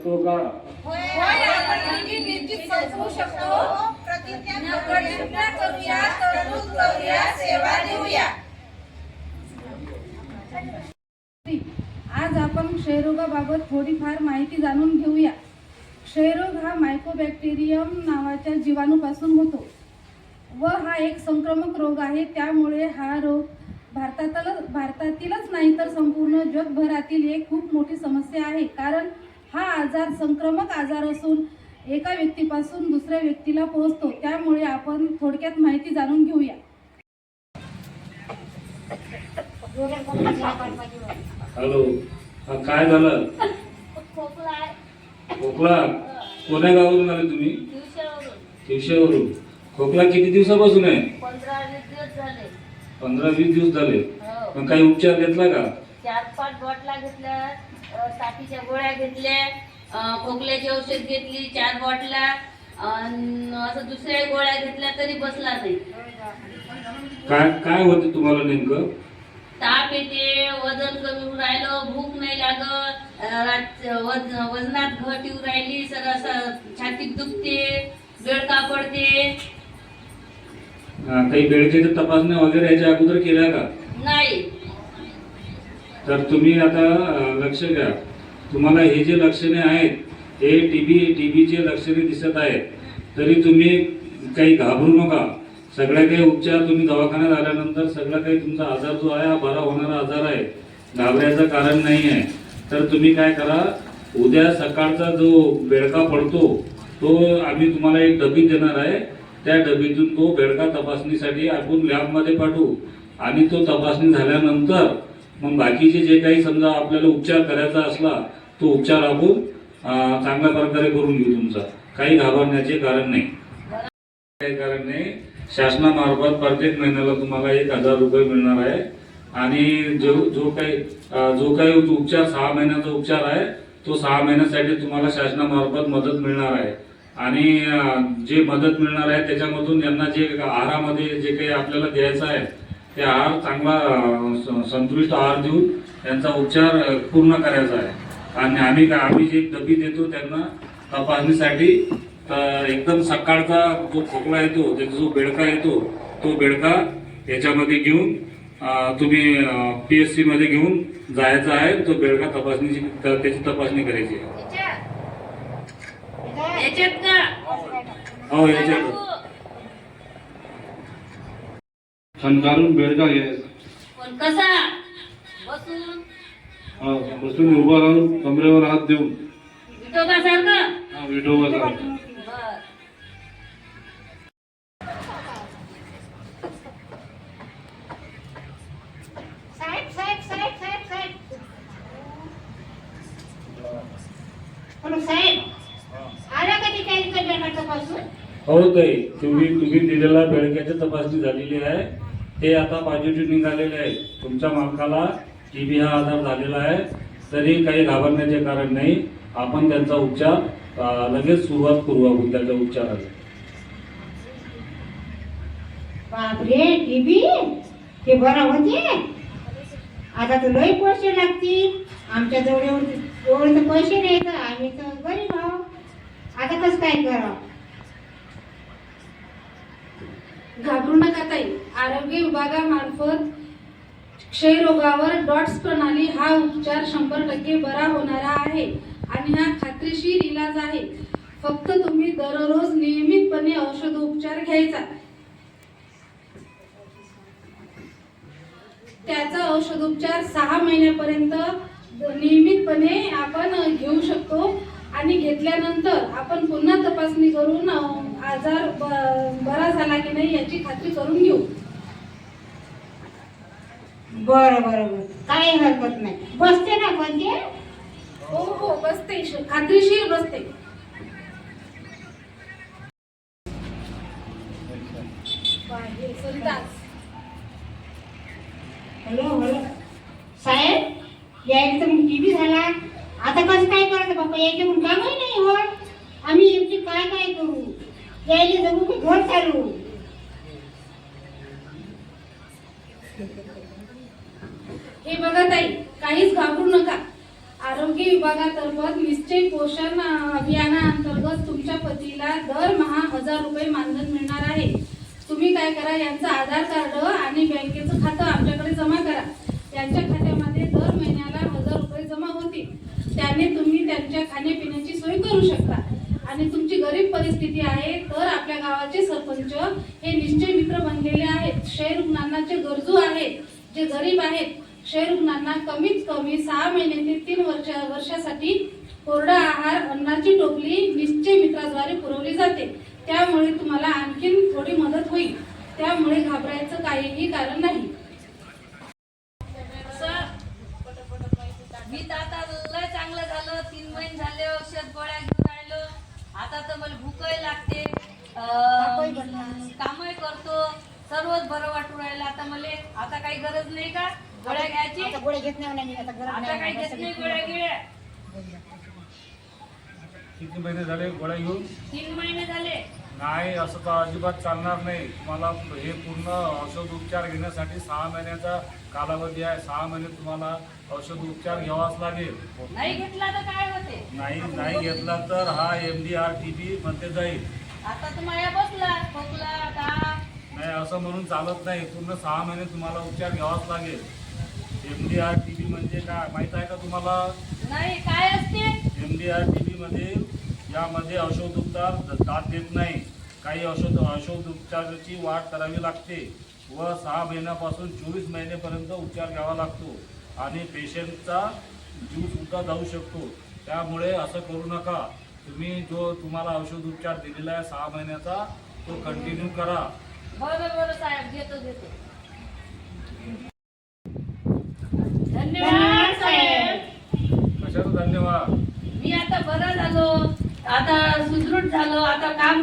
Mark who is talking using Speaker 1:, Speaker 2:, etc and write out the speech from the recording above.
Speaker 1: शकतो का?
Speaker 2: आज आपण क्षयरोगाबाबत थोडीफार माहिती जाणून घेऊया. क्षयरोग हा मायकोबॅक्टेरियम नावाच्या जीवाणूपासून होतो. व हा एक संक्रमक रोग आहे त्यामुळे हा रोग भारतातल भारतातीलच नाही तर संपूर्ण जगभरातील एक खूप मोठी समस्या आहे. कारण हा आजार संक्रमक आजार असून एका व्यक्तीपासून दुसऱ्या व्यक्तीला पोहोचतो त्यामुळे आपण थोडक्यात माहिती जाणून घेऊया.
Speaker 1: हॅलो काय झालं? खोकला? कोण्या गावावरून आले तुम्ही? दिवसावरून खोकला किती दिवसापासून आहे?
Speaker 3: पंधरा वीस दिवस झाले.
Speaker 1: मग काही उपचार घेतला का?
Speaker 3: चार पाच बॉटला घेतल्या तापीच्या गोळ्या घेतल्या खोकल्याची औषध घेतली चार बॉटला असं दुसऱ्या गोळ्या घेतल्या तरी बसला नाही.
Speaker 1: काय काय होते तुम्हाला नेमकं?
Speaker 3: ताप येते वजन कमी होऊन राहिलं भूक नाही लागत वज वजनात घट येऊ राहिली सर असं छातीत दुखते बेडका पडते
Speaker 1: काही बेडकेच्या तपासण्या वगैरे याच्या अगोदर केल्या का?
Speaker 3: नाही.
Speaker 1: तर तुम्ही आता लक्ष द्या. तुम्हाला हे जे लक्षणे आहेत हे टी बी टी बीचे लक्षणे दिसत आहेत. तरी तुम्ही काही घाबरू नका. सगळ्या काही उपचार तुम्ही दवाखान्यात आल्यानंतर सगळा काही तुमचा आजार जो आहे हा बरा होणारा आजार आहे. घाबरायचं कारण नाही आहे. तर तुम्ही काय करा उद्या सकाळचा जो बेडका पडतो तो आम्ही तुम्हाला एक डबी देणार आहे. त्या डबीतून तो बेडका तपासणीसाठी आपण लॅबमध्ये पाठवू. आणि तो तपासणी झाल्यानंतर मग बाकीचे जे काही समजा आपल्याला उपचार करायचा असला तो उपचार आपण चांगल्या प्रकारे करून घेऊ तुमचा. काही घाबरण्याचे कारण नाही. काही कारण नाही. शासनामार्फत प्रत्येक महिन्याला तुम्हाला एक हजार रुपये मिळणार आहे. आणि जो जो काही जो काही उपचार सहा महिन्याचा उपचार आहे तो सहा महिन्यासाठी तुम्हाला शासनामार्फत मदत मिळणार आहे. आणि जे मदत मिळणार आहे त्याच्यामधून यांना जे आहारामध्ये जे काही आपल्याला द्यायचं आहे ते आहार चांगला संतुलित आहार देऊन त्यांचा उपचार पूर्ण करायचा आहे. आणि आम्ही का आम्ही जे डबी देतो त्यांना तपासणीसाठी तर एकदम सकाळचा जो खोकला येतो त्याचा जो बेडका येतो तो बेडका याच्यामध्ये घेऊन तुम्ही पी एस सी मध्ये घेऊन जायचा आहे तो बेडका तपासणीची त्याची तपासणी करायची आहे. हो याच्यात.
Speaker 4: ठणकावून बेडका घ्यायचा.
Speaker 3: पण कसा? बसून.
Speaker 4: हा, बसून उभा राहून कमरेवर हात देऊन.
Speaker 3: विठोबासारखं
Speaker 4: हा, विठोबाचा
Speaker 3: बर
Speaker 5: साहेब साहेब साहेब साहेब साहेब. साहेब? आला पासून
Speaker 1: हो ताई तुम्ही तुम्ही दिलेला बेडक्याची तपासणी झालेली आहे. ते आता पॉझिटिव्ह निघालेले आहे तुमच्या मालकाला टी बी हा आजार झालेला आहे. तरी काही घाबरण्याचे कारण नाही. आपण त्यांचा उपचार लगेच सुरुवात करू आपण त्याच्या उपचाराला.
Speaker 5: बापरे टीबी ते बरं होते? आता तर लई पैसे लागतील. आमच्या जवळ एवढे पैसे नाही तर आम्ही तर गरीब आहोत. आता कसं काय करावं?
Speaker 2: घाबरू नका ताई. आरोग्य विभागामार्फत क्षयरोगावर डॉट्स प्रणाली हा उपचार शंभर टक्के बरा होणारा आहे आणि हा खात्रीशीर इलाज आहे. फक्त तुम्ही दररोज नियमितपणे औषधोपचार घ्यायचा. त्याचा औषधोपचार सहा महिन्यापर्यंत नियमितपणे आपण घेऊ शकतो आणि घेतल्यानंतर आपण पुन्हा तपासणी करून आजार बरा झाला की नाही याची खात्री करून घेऊ.
Speaker 5: बरं बरं बरं. काही हरकत नाही. बसते ना पण ते
Speaker 2: हो हो बसते. खात्रीशीर बसते.
Speaker 5: Hello hello. साहेब तर मग टीव्ही झाला? आता कसं काय करायचं बाबा? यायचं मग कामही नाही होत. आम्ही यांची काय काय करू? यायला जमू की घर चालू.
Speaker 2: हे बघा ताई काहीच घाबरू नका. आरोग्य विभागातर्फत निश्चय पोषण अभियानाअंतर्गत तुमच्या पतीला दरमहा हजार रुपये मानधन मिळणार आहे. तुम्ही काय करा यांचं आधार कार्ड आणि बँकेचं खातं आमच्याकडे जमा करा. त्यांच्या खात्यामध्ये दर महिन्याला हजार रुपये जमा होतील. त्याने तुम्ही त्यांच्या खाण्यापिण्याची सोय करू शकता. आणि तुमची गरीब परिस्थिती आहे तर आपल्या गावाचे सरपंच हे निश्चय मित्र बनलेले आहेत. क्षय रुग्णांना जे गरजू आहेत जे गरीब आहेत क्षय रुग्णांना कमीत कमी सहा महिने ते तीन वर्षा वर्षासाठी कोरडा आहार अन्नाची टोपली निश्चय मित्राद्वारे पुरवली जाते. त्यामुळे तुम्हाला आणखीन थोडी मदत होईल. त्यामुळे घाबरायचं काहीही कारण नाही.
Speaker 3: मी तर आता लय चांगलं झालं. तीन महिने झाले औषध गोळ्या घेऊन राहिलो आता तर मला भूकही लागते. कामही करतो. सर्वच बरं वाटू राहिलं. आता मला आता काही गरज नाही का? गोळ्या घ्यायची?
Speaker 5: आता गोळ्या घेत नाही आता गरज
Speaker 3: आता काही
Speaker 5: नाही
Speaker 3: घेत नाही गोळ्या गिळ्या.
Speaker 1: किती महिने झाले गोळ्या घेऊन?
Speaker 3: तीन महिने झाले.
Speaker 1: नाही असं तर अजिबात चालणार नाही. तुम्हाला हे पूर्ण औषध उपचार घेण्यासाठी सहा महिन्याचा कालावधी आहे. सहा महिने तुम्हाला औषध उपचार घ्यावाच लागेल.
Speaker 3: नाही घेतला तर काय होते?
Speaker 1: नाही नाही घेतला तर हा M D R T B मध्ये जाईल.
Speaker 3: आता तर माया बसला खोकला ताप
Speaker 1: नाही असं म्हणून चालत नाही. पूर्ण सहा महिने तुम्हाला उपचार घ्यावाच लागेल. M D R T B म्हणजे काय? माहीत आहे का तुम्हाला?
Speaker 3: नाही काय असते?
Speaker 1: एम डी आर टी बीमध्ये यामध्ये औषध उपचार द- दात देत नाही. काही औषध औषध उपचाराची वाट करावी लागते व सहा महिन्यापासून चोवीस महिनेपर्यंत उपचार घ्यावा लागतो आणि पेशंटचा जीव सुद्धा जाऊ शकतो. त्यामुळे असं करू नका. तुम्ही जो तुम्हाला औषध उपचार दिलेला आहे सहा महिन्याचा तो कंटिन्यू करा.
Speaker 3: बरं बरं साहेब घेतो घेतो. धन्यवाद साहेब.
Speaker 1: कशाचं धन्यवाद?
Speaker 3: मी आता बरं झालो. आता सुदृढ झालो आता काम